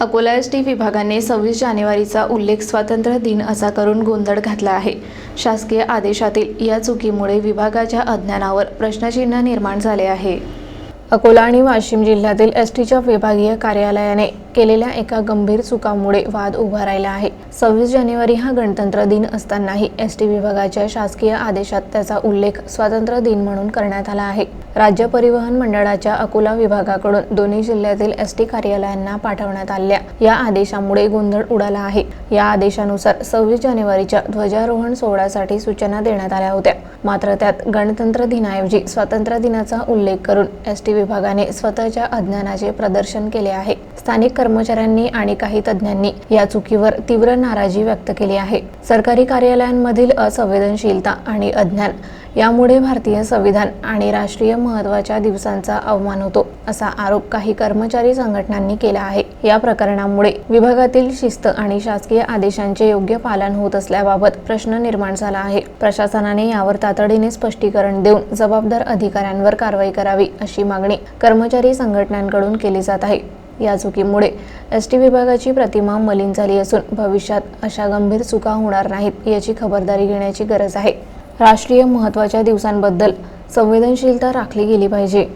Akola S T विभागाने सव्वीस जानेवारीचा उल्लेख स्वातंत्र्य दिन असा करून गोंधळ घातला आहे. शासकीय आदेशातील या चुकीमुळे विभागाच्या अज्ञानावर प्रश्नचिन्ह निर्माण झाले आहे. अकोला आणि वाशिम जिल्ह्यातील एस टीच्या विभागीय कार्यालयाने केलेल्या एका गंभीर चुकामुळे वाद उभा राहिला आहे. सव्वीस जानेवारी हा गणतंत्र दिन असतानाही एस टी विभागाच्या शासकीय आदेशात त्याचा उल्लेख स्वातंत्र्य दिन म्हणून करण्यात आला आहे. राज्य परिवहन मंडळाच्या अकोला विभागाकडून दोन्ही जिल्ह्यातील एस टी कार्यालयांना पाठवण्यात आलेल्या या आदेशामुळे गोंधळ उडाला आहे. या आदेशानुसार सव्वीस जानेवारीच्या ध्वजारोहण सोहळ्यासाठी सूचना देण्यात आल्या होत्या. मात्र त्यात गणतंत्र दिनाऐवजी स्वातंत्र्य दिनाचा उल्लेख करून एस टी विभागाने स्वतःच्या अज्ञानाचे प्रदर्शन केले आहे. स्थानिक कर्मचाऱ्यांनी आणि काही तज्ज्ञांनी या चुकीवर तीव्र नाराजी व्यक्त केली आहे. सरकारी कार्यालयांमधील असंवेदनशीलता आणि अज्ञान यामुळे भारतीय संविधान आणि राष्ट्रीय महत्त्वाच्या दिवसांचा अवमान होतो असा आरोप काही कर्मचारी संघटनांनी केला आहे. या प्रकरणामुळे विभागातील शिस्त आणि शासकीय आदेशांचे योग्य पालन होत असल्याबाबत प्रश्न निर्माण झाला आहे. प्रशासनाने यावर तातडीने स्पष्टीकरण देऊन जबाबदार अधिकाऱ्यांवर कारवाई करावी अशी मागणी कर्मचारी संघटनांकडून केली जात आहे. या चुकीमुळे. एस टी विभागाची प्रतिमा मलिन झाली असून भविष्यात अशा गंभीर चुका होणार नाहीत याची खबरदारी घेण्याची गरज आहे. राष्ट्रीय महत्त्वाच्या दिवसांबद्दल संवेदनशीलता राखली गेली पाहिजे.